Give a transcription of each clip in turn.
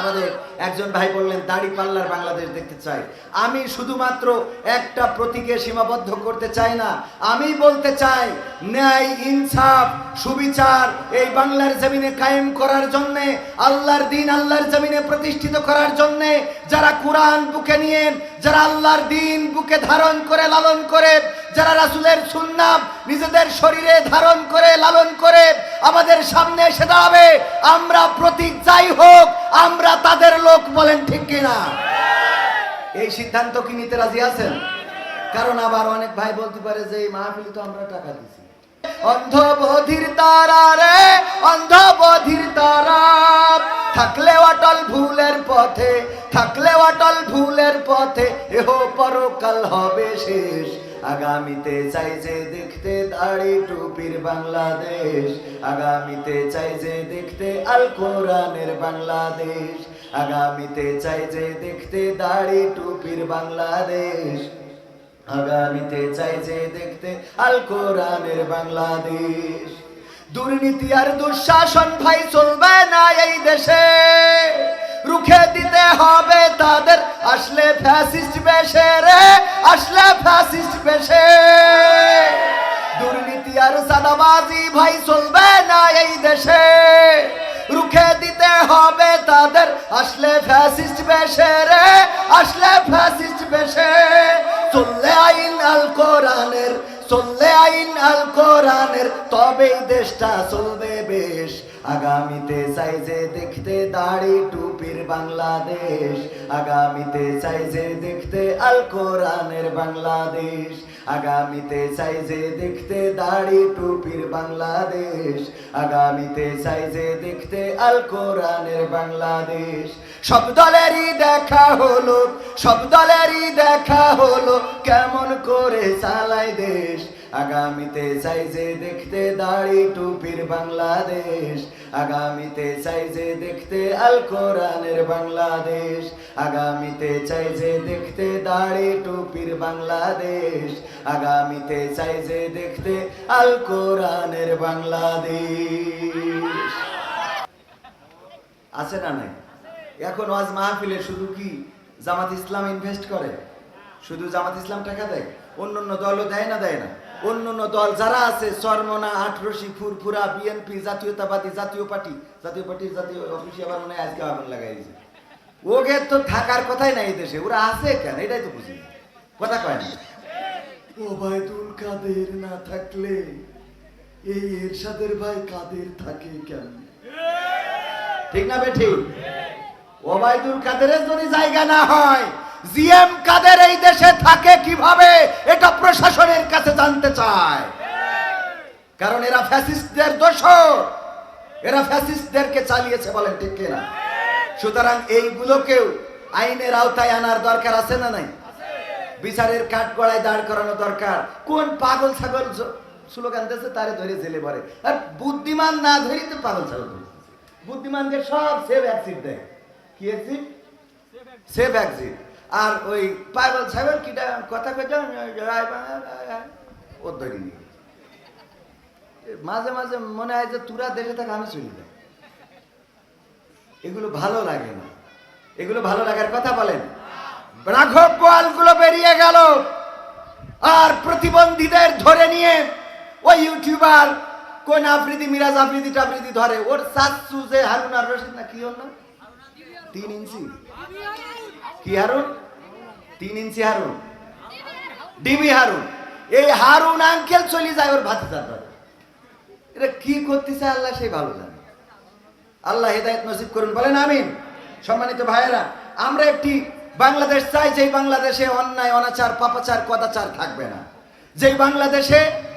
আমাদের একজন ভাই বললেন, দাড়ি পাল্লার বাংলাদেশ দেখতে চাই। আমি শুধুমাত্র একটা প্রতীকে সীমাবদ্ধ করতে চাই না, আমি বলতে চাই, ন্যায়, ইনসাফ, সুবিচার এই বাংলার জমিনে কায়েম করার জন্যে, আল্লাহর দিন আল্লাহর জমিনে প্রতিষ্ঠিত করার জন্যে যারা কোরআন বুকে নিয়ে, যারা আল্লাহর দিন বুকে ধারণ করে, লালন করে যারা রাসূলের সুন্নাত নিজেদের শরীরে ধারণ করে, লালন করে আমাদের সামনে এসে দাঁড়াবে, আমরা প্রতীক যাই হোক, আমরা তাদের লোক বলেন ঠিক কিনা? এই সিদ্ধান্ত কি নিতে রাজি আছেন? কারণ আবার অনেক ভাই বলতে পারে যে এই মাহফিল তো আমরা টাকা দিছি অন্ধ বধির তারা রে অন্ধ বধির তারা থাকলে অটল ভুলের পথে, থাকলে অটল ভুলের পথে, এহ পরকাল হবে শেষ। আগামীতে চাই যে দেখতে দাড়ি টুপির বাংলাদেশ। আগামীতে চাই যে দেখতে আল কোরআনের বাংলাদেশ। আগামীতে চাই যে দেখতে দাড়ি টুপির বাংলাদেশ। আগামীতে চাই যে দেখতে আল কোরআনের বাংলাদেশ। দুর্নীতি আর দুঃশাসন ভাই চলবে না এই দেশে। রুখে দিতে হবে তাদের। আসলে ফ্যাসিস্ট বেশে রে। আসলে ফ্যাসিস্ট বেশে। দুর্নীতি আর সাদাবাজি ভাই চলবে না এই দেশে। রুখে দিতে হবে তাদের, আসলে ফ্যাসিস্ট বেশে রে, আসলে ফ্যাসিস্ট বেশে। চললে আইন আল কোরআনের, চললে আইন আল কোরআনের, তবেই দেশটা চলবে বেশ। আগামীতে চাই যে দেখতে দাড়ি টুপির বাংলাদেশ। আগামীতে চাই যে দেখতে আল কোরআনের বাংলাদেশ। আগামীতে চাই যে দেখতে দাড়ি টুপির বাংলাদেশ। আগামীতে চাই যে দেখতে আল কোরআনের বাংলাদেশ। সব দলেরই দেখা হলো, সব দলেরই দেখা হলো, কেমন করে চালায় দেশ। আগামীতে চাই যে দেখতে দাড়ি টুপির বাংলাদেশ। আগামীতে চাই যে দেখতে আল কোরআনের বাংলাদেশ। আগামীতে চাই যে দেখতে দাড়ি টুপির বাংলাদেশ। আগামীতে চাই যে দেখতে আল কোরআনের বাংলাদেশ। আছে না নাই? এখন ওয়াজ মাহফিলে শুধু কি জামাত ইসলাম ইনভেস্ট করে? শুধু জামাত ইসলাম টাকা দেয়? অন্য অন্য দলও দেয় না দেয় না? অন্য অন্য দল যারা আছে চরমনা আটরসি ফুরফুরা বিএনপি জাতীয়তাবাদী জাতীয় পার্টি জাতীয় পার্টির জাতীয় অফিসে আবার মনে হয় আজকে আগুন লাগাইছে ওকে তো থাকার কথাই নাই দেশে ওরা আছে কেন? এটাই তো বুঝি। কথা কয় না। ওবায়দুল কাদের না থাকলে এই এরশাদের ভাই কাদের থাকে কেন? ঠিক না বেঠি? ওবায়দুল কাদেরের যদি জায়গা না হয় জিএম কাদের এই দেশে থাকে কীভাবে, এটা প্রশাসনের কাছে জানতে চায়। কারণ এরা ফ্যাসিস্টদের দোষ এরা ফ্যাসিস্টদেরকে চালিয়েছে বলেন ঠিক কিনা। সুতরাং এইগুলোকেও আইনের আওতায় আনার দরকার আছে না নাই? বিচারের কাঠ গড়ায় দাঁড় করানো দরকার। কোন পাগল ছাগল স্লোগান দিয়েছে তারে ধরে জেলে পড়ে আর বুদ্ধিমান না ধরি তো পাগল ছাগল ধরে। বুদ্ধিমানকে সব সেভ অ্যাক্সিট দেয়। কি অ্যাক্সিট সেভ অ্যাক্সিট আর ওই পাগল ছাগল কিটা কথা কইতে মাঝে মাঝে মনে হয় যে তুরা দেশে থাকে আমি চলে যাই এগুলো ভালো লাগে না। এগুলো ভালো লাগার কথা বলেন। রাঘব গোয়ালগুলো বেরিয়ে গেল। আর প্রতিবন্ধীদের ধরে নিয়ে ওই ইউটিউবার কোন আফ্রিদি, মিরাজ আফ্রিদি টাফ্রিদি ধরে। ওর সাতসু যে হারুন আর রশিদ না কি নাম? তিন ইঞ্চি। কি হারুন? তিন ইঞ্চি হারুন। ডিবি হারুন। এই হারুন আঙ্কেল চলে যায় ওর ভাতিজার ধরে এটা কি করতেছে আল্লাহ সেই ভালো জানে। আল্লাহ হেদায়ত নসিব করুন, বলেন আমিন। সম্মানিত ভাইয়েরা, আমরা একটি বাংলাদেশ চাই, যেই বাংলাদেশে অন্যায়, অনাচার, পাপাচার, কদাচার থাকবে না। যেই বাংলাদেশে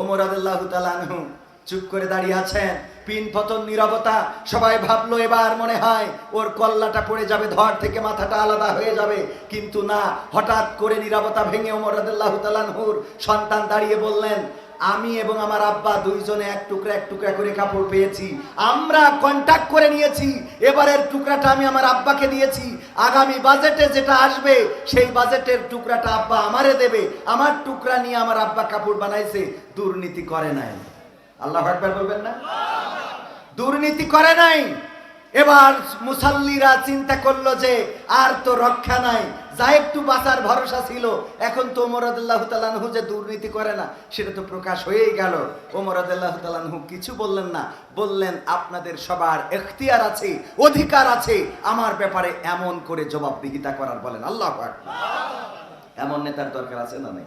ওমর আদুল্লাহ তালানহু চুপ করে দাঁড়িয়ে আছেন, পিন পতন নিরবতা, সবাই ভাবলো এবার মনে হয় ওর কল্লাটা পড়ে যাবে, ধর থেকে মাথাটা আলাদা হয়ে যাবে। কিন্তু না, হঠাৎ করে নিরবতা ভেঙে ওমর আদুল্লাহ তালানহুর সন্তান দাঁড়িয়ে বললেন আমি এবং আমার আব্বা দুইজনে এক টুকরা এক টুকরা করে কাপড় পেয়েছি। আমরা কন্টাক্ট করে নিয়েছি। এবারের টুকরাটা আমি আমার আব্বাকে দিয়েছি। আগামী বাজেটে যেটা আসবে, সেই বাজেটের টুকরাটা আব্বা আমারে দেবে। আমার টুকরা নিয়ে আমার আব্বা কাপড় বানাইছে। দুর্নীতি করে নাই। আল্লাহ একবার বলবেন না? দুর্নীতি করে নাই। এবার মুসাল্লিরা চিন্তা করল যে আর তো রক্ষা নাই। যা একটু বাঁচার ভরসা ছিল। এখন তো ওমরাদুল্লাহ যে দুর্নীতি করে না, সেটা তো প্রকাশ হয়েই গেল। ওমরাদুল্লাহ তালানহু কিছু বললেন না। বললেন, আপনাদের সবার এখতিয়ার আছে, অধিকার আছে। আমার ব্যাপারে এমন করে জবাবদিহিতা করার বলেন। আল্লাহ এমন নেতার দরকার আছে না নাই?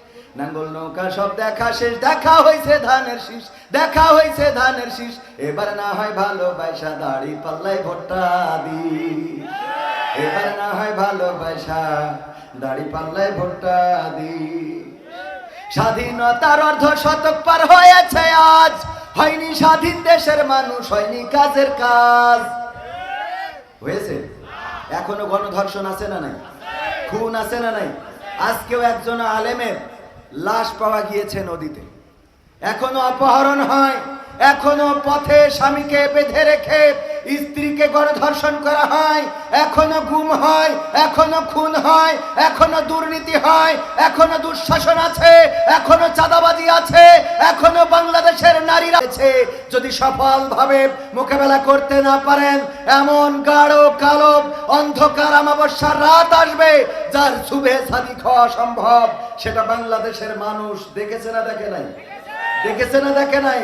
নাঙ্গল নৌকা সব দেখা শেষ, দেখা হয়েছে ধানের শীষ, দেখা হয়েছে ধানের শীষ। এবার না হয় ভালো ভালোবাসা দাড়ি পাল্লাই ভোট্টা দি এবার না হয় ভালো ভালোবাসা দাড়ি পাল্লাই ভোট্টা দি স্বাধীনতার অর্ধ শতক পার হয়েছে আজ। হয়নি স্বাধীন দেশের মানুষ, হয়নি কাজের কাজ। হয়েছে? এখনও গণধর্ষণ আছে না নাই? খুন আছে না নাই? আজকেও একজন আলেমের লাশ পাওয়া গিয়েছে নদীতে। এখনও অপহরণ হয় এখনও পথে স্বামীকে বেঁধে রেখে স্ত্রীকে গণধর্ষণ করা হয়, এখনও গুম হয়, এখনও খুন হয়, এখনও দুর্নীতি হয়, এখনও দুঃশাসন আছে, এখনও চাঁদাবাজি আছে, এখনও বাংলাদেশের নারীরা আছে। যদি সফলভাবে মোকাবেলা করতে না পারেন, এমন গাঢ়, কালো, অন্ধকার আমাবস্যার রাত আসবে, যার শুভে সাদি খাওয়া সম্ভব, সেটা বাংলাদেশের মানুষ দেখেছে না দেখে নাই? দেখেছে না দেখে নাই?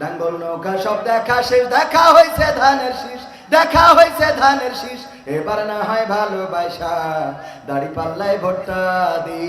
নাঙ্গল নৌকা সব দেখা শেষ, দেখা হয়েছে ধানের শীষ, দেখা হয়েছে ধানের শীষ। এবার না হয় ভালোবাসা, দাড়ি পাল্লায় ভোটটা দি